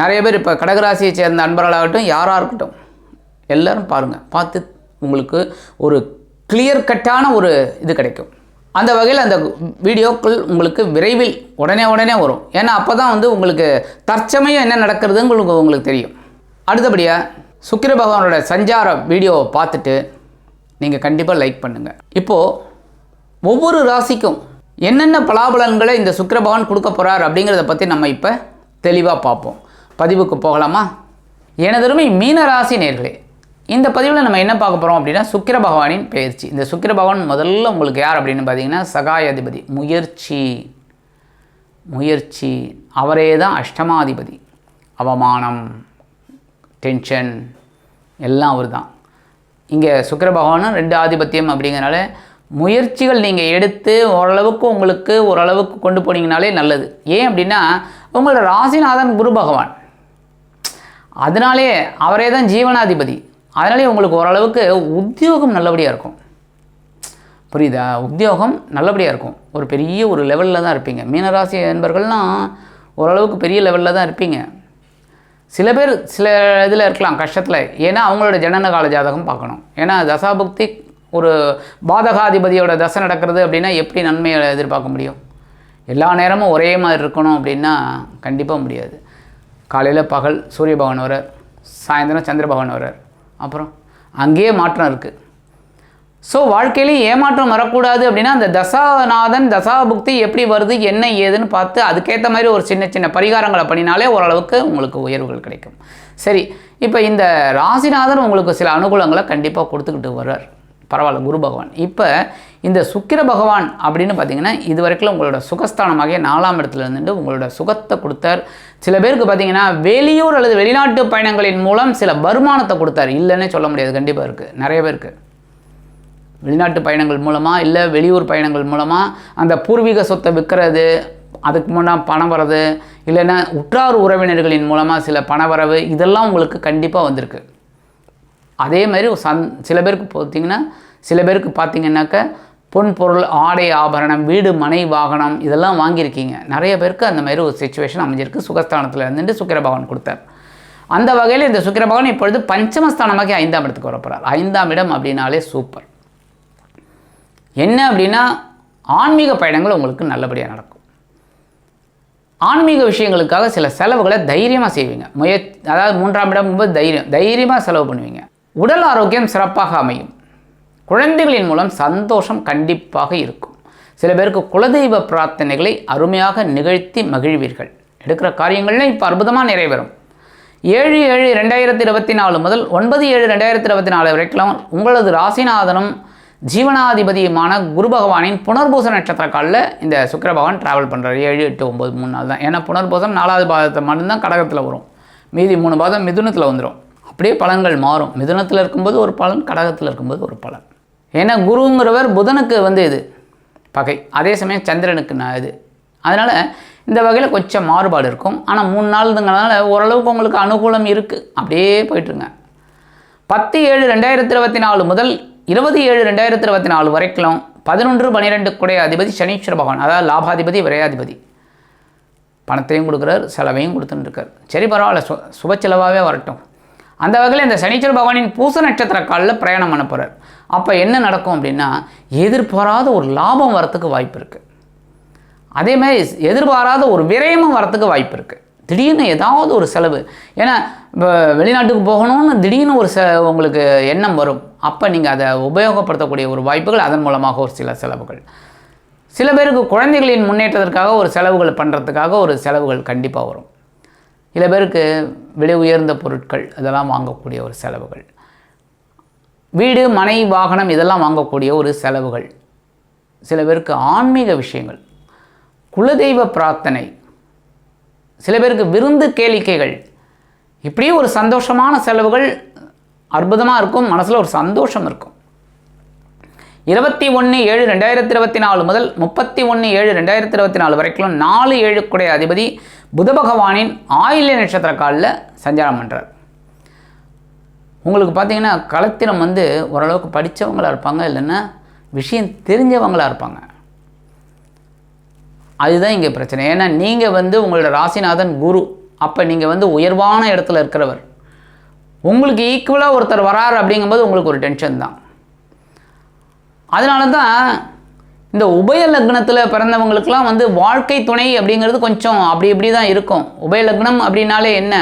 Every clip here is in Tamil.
நிறைய பேர் இப்போ கடகராசியை சேர்ந்த அன்பர்களாகட்டும் யாராக இருக்கட்டும் எல்லோரும் பாருங்கள் பார்த்து உங்களுக்கு ஒரு கிளியர் கட்டான ஒரு இது கிடைக்கும். அந்த வகையில் அந்த வீடியோக்கள் உங்களுக்கு விரைவில் உடனே உடனே வரும். ஏன்னா அப்போ தான் வந்து உங்களுக்கு தற்சமயம் என்ன நடக்கிறதுன்னு உங்களுக்கு உங்களுக்கு தெரியும். அடுத்தபடியாக சுக்கிர பகவானோட சஞ்சார வீடியோவை பார்த்துட்டு நீங்கள் கண்டிப்பாக லைக் பண்ணுங்கள் இப்போது ஒவ்வொரு ராசிக்கும் என்னென்ன பலாபலன்களை இந்த சுக்கிர பகவான் கொடுக்க போகிறார் அப்படிங்கிறத பற்றி நம்ம இப்போ தெளிவாக பார்ப்போம். பதிவுக்கு போகலாமா? எனதருமை மீன ராசி நேர்களே இந்த பதிவில் நம்ம என்ன பார்க்க போகிறோம் அப்படின்னா சுக்கிர பகவானின் பயிற்சி. இந்த சுக்கிர பகவான் முதல்ல உங்களுக்கு யார் அப்படின்னு பார்த்தீங்கன்னா சகாயாதிபதி முயற்சி. முயற்சி. அவரே தான் அஷ்டமாதிபதி. அவமானம் டென்ஷன் எல்லாம் அவர் தான். இங்கே சுக்கிர பகவானும் ரெண்டு ஆதிபத்தியம் அப்படிங்கிறனால முயற்சிகள் நீங்கள் எடுத்து ஓரளவுக்கு உங்களுக்கு ஓரளவுக்கு கொண்டு போனீங்கனாலே நல்லது. ஏன் அப்படின்னா உங்களோட ராசிநாதன் குரு பகவான். அதனாலே அவரே தான் ஜீவனாதிபதி. அதனாலே உங்களுக்கு ஓரளவுக்கு உத்தியோகம் நல்லபடியாக இருக்கும். புரியுதா? உத்தியோகம் நல்லபடியாக இருக்கும். ஒரு பெரிய ஒரு லெவலில் தான் இருப்பீங்க. மீனராசி என்பர்கள்லாம் ஓரளவுக்கு பெரிய லெவலில் தான் இருப்பீங்க. சில பேர் சில இதில் இருக்கலாம் கஷ்டத்தில். ஏன்னா அவங்களோட ஜனன கால ஜாதகம் பார்க்கணும். ஏன்னா தசாபுக்தி ஒரு பாதகாதிபதியோட தசை நடக்கிறது அப்படின்னா எப்படி நன்மையை எதிர்பார்க்க முடியும்? எல்லா நேரமும் ஒரே மாதிரி இருக்கணும் அப்படின்னா கண்டிப்பாக முடியாது. காலையில் பகல் சூரிய பகவான் வரார் சாயந்தரம் சந்திர பகவான் வரார் அப்புறம் அங்கேயே மாற்றம் இருக்குது ஸோ வாழ்க்கையிலையும் ஏமாற்றம் வரக்கூடாது அப்படின்னா அந்த தசாநாதன் தசாபுக்தி எப்படி வருது என்ன ஏதுன்னு பார்த்து அதுக்கேற்ற மாதிரி ஒரு சின்ன சின்ன பரிகாரங்களை பண்ணினாலே ஓரளவுக்கு உங்களுக்கு உயர்வுகள் கிடைக்கும். சரி இப்போ இந்த ராசிநாதன் உங்களுக்கு சில அனுகூலங்களை கண்டிப்பாக கொடுத்துக்கிட்டு வர்றார். பரவாயில்ல குரு பகவான். இப்போ இந்த சுக்கிர பகவான் அப்படின்னு பார்த்தீங்கன்னா இது வரைக்கும் உங்களோட சுகஸ்தானமாகிய நாலாம் இடத்துல இருந்துட்டு உங்களோட சுகத்தை கொடுத்தார். சில பேருக்கு பார்த்தீங்கன்னா வெளியூர் அல்லது வெளிநாட்டு பயணங்களின் மூலம் சில வருமானத்தை கொடுத்தார். இல்லைன்னே சொல்ல முடியாது. கண்டிப்பாக இருக்குது நிறைய பேருக்கு. வெளிநாட்டு பயணங்கள் மூலமாக இல்லை வெளியூர் பயணங்கள் மூலமாக அந்த பூர்வீக சொத்தை விற்கிறது அதுக்கு முன்னா பணம் வர்றது இல்லைன்னா உற்றார் உறவினர்களின் மூலமாக சில பண வரவு இதெல்லாம் உங்களுக்கு கண்டிப்பாக வந்திருக்கு. அதே மாதிரி சந் சில பேருக்கு பார்த்தீங்கன்னா சில பேருக்கு பார்த்தீங்கன்னாக்க பொன் பொருள் ஆடை ஆபரணம் வீடு மனை வாகனம் இதெல்லாம் வாங்கியிருக்கீங்க. நிறைய பேருக்கு அந்த மாதிரி ஒரு சுச்சுவேஷன் அமைஞ்சிருக்கு. சுகஸ்தானத்தில் இருந்துட்டு சுக்கிரபகவான் கொடுத்தார். அந்த வகையில் இந்த சுக்கிரபகவான் இப்பொழுது பஞ்சமஸ்தானமாகி ஐந்தாம் இடத்துக்கு வரப்போகிறார் ஐந்தாம் இடம் அப்படின்னாலே சூப்பர் என்ன அப்படின்னா ஆன்மீக பயணங்கள் உங்களுக்கு நல்லபடியாக நடக்கும். ஆன்மீக விஷயங்களுக்காக சில செலவுகளை தைரியமாக செய்வீங்க. முய அதாவது மூன்றாம் இடம் ரொம்ப தைரியம் தைரியமாக செலவு பண்ணுவீங்க. உடல் ஆரோக்கியம் சிறப்பாக அமையும். குழந்தைகளின் மூலம் சந்தோஷம் கண்டிப்பாக இருக்கும். சில பேருக்கு குலதெய்வ பிரார்த்தனைகளை அருமையாக நிகழ்த்தி மகிழ்வீர்கள். எடுக்கிற காரியங்கள்லாம் இப்போ அற்புதமாக நிறைவேறும். ஏழு ஏழு ரெண்டாயிரத்தி இருபத்தி நாலு முதல் ஒன்பது ஏழு ரெண்டாயிரத்தி இருபத்தி நாலு வரைக்கும் உங்களது ராசிநாதனும் ஜீவனாதிபதியுமான குரு பகவானின் புனர்பூச நட்சத்திர காலில் இந்த சுக்கர பகவான் ட்ராவல் பண்ணுறாரு ஏழு எட்டு ஒம்பது மூணு நாள் தான் ஏன்னா புனர்பூசம் நாலாவது பாதத்தை மட்டும்தான் கடகத்தில் வரும். மீதி மூணு பாதம் மிதுனத்தில் வந்துடும் அப்படியே பலன்கள் மாறும். மிதுனத்தில் இருக்கும்போது ஒரு பலன் கடகத்தில் இருக்கும்போது ஒரு பலன். ஏன்னா குருங்கிறவர் புதனுக்கு வந்து இது பகை. அதே சமயம் சந்திரனுக்கு நான் இது. அதனால் இந்த வகையில் கொஞ்சம் மாறுபாடு இருக்கும். ஆனால் மூணு நாளுங்கிறனால ஓரளவுக்கு உங்களுக்கு அனுகூலம் இருக்குது அப்படியே போயிட்டுருங்க. பத்து ஏழு ரெண்டாயிரத்தி இருபத்தி நாலு முதல் இருபது ஏழு ரெண்டாயிரத்தி இருபத்தி நாலு வரைக்கும் பதினொன்று பன்னிரெண்டு குடைய அதிபதி சனீஸ்வர பகவான் அதாவது லாபாதிபதி விரையாதிபதி. பணத்தையும் கொடுக்குறார் செலவையும் கொடுத்துட்டு இருக்கார் சரி பரவாயில்ல. சு சுப செலவாகவே வரட்டும். அந்த வகையில் இந்த சனீஸ்வர பகவானின் பூச நட்சத்திர காலில் பிரயாணம் பண்ண போகிறார் அப்போ என்ன நடக்கும் அப்படின்னா எதிர்பாராத ஒரு லாபம் வரத்துக்கு வாய்ப்பு இருக்குது அதே மாதிரி எதிர்பாராத ஒரு விரயமும் வரத்துக்கு வாய்ப்பு இருக்குது திடீர்னு ஏதாவது ஒரு செலவு. ஏன்னா இப்போ வெளிநாட்டுக்கு போகணும்னு திடீர்னு ஒரு செ உங்களுக்கு எண்ணம் வரும். அப்போ நீங்கள் அதை உபயோகப்படுத்தக்கூடிய ஒரு வாய்ப்புகள் அதன் மூலமாக ஒரு சில செலவுகள். சில பேருக்கு குழந்தைகளின் முன்னேற்றத்திற்காக ஒரு செலவுகள் பண்ணுறதுக்காக ஒரு செலவுகள் கண்டிப்பாக வரும். சில பேருக்கு விலை உயர்ந்த பொருட்கள் இதெல்லாம் வாங்கக்கூடிய ஒரு செலவுகள். வீடு மனை வாகனம் இதெல்லாம் வாங்கக்கூடிய ஒரு செலவுகள். சில பேருக்கு ஆன்மீக விஷயங்கள் குலதெய்வ பிரார்த்தனை சில பேருக்கு விருந்து கேளிக்கைகள். இப்படியே ஒரு சந்தோஷமான செலவுகள் அற்புதமாக இருக்கும் மனசில் ஒரு சந்தோஷம் இருக்கும். இருபத்தி ஒன்று ஏழு ரெண்டாயிரத்தி இருபத்தி நாலு முதல் முப்பத்தி ஒன்று ஏழு ரெண்டாயிரத்தி இருபத்தி நாலு வரைக்கும் நாலு ஏழுக்குடைய அதிபதி புத பகவானின் ஆயில்ய நட்சத்திர காலில் சஞ்சாரம் பண்ணுறார் உங்களுக்கு பார்த்தீங்கன்னா களத்திரம் வந்து ஓரளவுக்கு படித்தவங்களாக இருப்பாங்க இல்லைன்னா விஷயம் தெரிஞ்சவங்களாக இருப்பாங்க. அதுதான் இங்கே பிரச்சனை. ஏன்னா நீங்கள் வந்து உங்களோட ராசிநாதன் குரு. அப்போ நீங்கள் வந்து உயர்வான இடத்துல இருக்கிறவர். உங்களுக்கு ஈக்குவலாக ஒருத்தர் வரார் அப்படிங்கும்போது உங்களுக்கு ஒரு டென்ஷன் தான். அதனால தான் இந்த உபய லக்னத்தில் பிறந்தவங்களுக்கெல்லாம் வந்து வாழ்க்கை துணை அப்படிங்கிறது கொஞ்சம் அப்படி இப்படி தான் இருக்கும். உபய லக்னம் அப்படின்னாலே என்ன?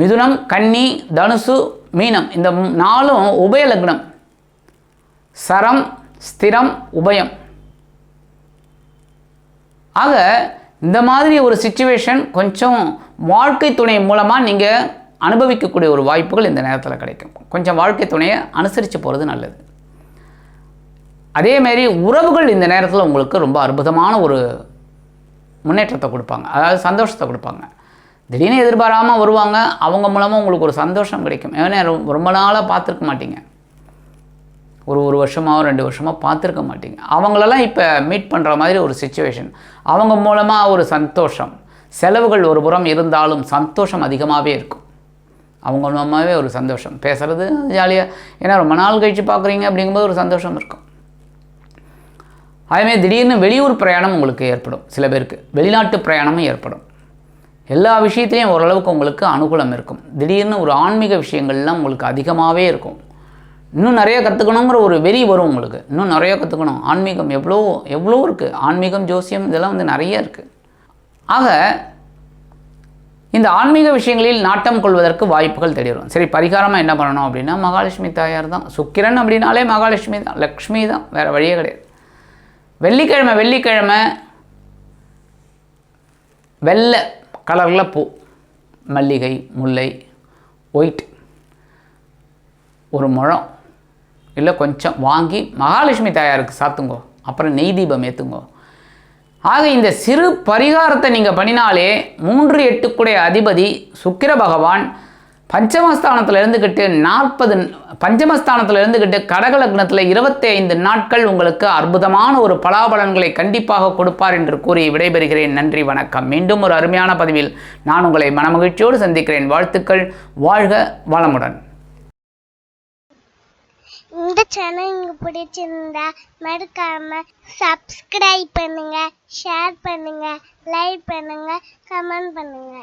மிதுனம் கன்னி தனுசு மீனம். இந்த நாளும் உபய லக்னம். சரம் ஸ்திரம் உபயம். ஆக இந்த மாதிரி ஒரு சுச்சுவேஷன் கொஞ்சம் வாழ்க்கை துணை மூலமாக நீங்கள் அனுபவிக்கக்கூடிய ஒரு வாய்ப்புகள் இந்த நேரத்தில் கிடைக்கும். கொஞ்சம் வாழ்க்கை துணையை அனுசரித்து போகிறது நல்லது. அதேமாரி உறவுகள் இந்த நேரத்தில் உங்களுக்கு ரொம்ப அற்புதமான ஒரு முன்னேற்றத்தை கொடுப்பாங்க. அதாவது சந்தோஷத்தை கொடுப்பாங்க. திடீர்னு எதிர்பாராமல் வருவாங்க. அவங்க மூலமாக உங்களுக்கு ஒரு சந்தோஷம் கிடைக்கும். ஏன்னா ரொம்ப- நாளாக பார்த்துருக்க மாட்டீங்க. ஒரு ஒரு வருஷமாக ரெண்டு வருஷமாக பார்த்துருக்க மாட்டீங்க. அவங்களெல்லாம் இப்போ மீட் பண்ணுற மாதிரி ஒரு சுச்சுவேஷன் அவங்க மூலமாக ஒரு சந்தோஷம். செலவுகள் ஒரு புறம் இருந்தாலும் சந்தோஷம் அதிகமாகவே இருக்கும். அவங்க மூலமாகவே ஒரு சந்தோஷம். பேசுகிறது ஜாலியாக ஏன்னா ரொம்ப நாள் கழித்து பார்க்குறீங்க அப்படிங்கும்போது ஒரு சந்தோஷம் இருக்கும். அதேமாதிரி திடீர்னு வெளியூர் பிரயாணம் உங்களுக்கு ஏற்படும் சில பேருக்கு. வெளிநாட்டு பிரயாணமும் ஏற்படும். எல்லா விஷயத்துலையும் ஓரளவுக்கு உங்களுக்கு அனுகூலம் இருக்கும். திடீர்னு ஒரு ஆன்மீக விஷயங்கள்லாம் உங்களுக்கு அதிகமாகவே இருக்கும். இன்னும் நிறைய கற்றுக்கணுங்கிற ஒரு வெறி வரும் உங்களுக்கு. இன்னும் நிறைய கற்றுக்கணும் ஆன்மீகம் எவ்வளோ எவ்வளோ இருக்குது ஆன்மீகம் ஜோசியம் இதெல்லாம் வந்து நிறைய இருக்குது ஆக இந்த ஆன்மீக விஷயங்களில் நாட்டம் கொள்வதற்கு வாய்ப்புகள் தேடி வரும் சரி பரிகாரமாக என்ன பண்ணணும் அப்படின்னா மகாலட்சுமி தாயார் தான். சுக்கிரன் அப்படின்னாலே மகாலட்சுமி தான். லக்ஷ்மி தான். வேறு வழியே கிடையாது. வெள்ளிக்கிழமை வெள்ளிக்கிழமை வெள்ளை கலரில் பூ. மல்லிகை முல்லை ஒயிட். ஒரு முழம். இல்லை கொஞ்சம் வாங்கி மகாலட்சுமி தாயாருக்கு சாத்துங்கோ. அப்புறம் நெய் தீபம் ஏற்றுங்கோ ஆக இந்த சிறு பரிகாரத்தை நீங்கள் பண்ணினாலே மூன்று எட்டுக்குடைய அதிபதி சுக்கிர பகவான் பஞ்சமஸ்தானத்தில் இருந்துக்கிட்டு நாற்பது பஞ்சமஸ்தானத்தில் இருந்துக்கிட்டு கடக லக்னத்தில் இருபத்தி ஐந்து நாட்கள் உங்களுக்கு அற்புதமான ஒரு பலாபலன்களை கண்டிப்பாக கொடுப்பார் என்று கூறி விடைபெறுகிறேன். நன்றி வணக்கம். மீண்டும் ஒரு அருமையான பதிவில் நான் உங்களை மனமகிழ்ச்சியோடு சந்திக்கிறேன். வாழ்த்துக்கள். வாழ்க வளமுடன். இந்த சேனல் உங்களுக்கு பிடிச்சிருந்தா மறக்காம சப்ஸ்கிரைப் பண்ணுங்க ஷேர் பண்ணுங்க லைக் பண்ணுங்க கமெண்ட் பண்ணுங்க.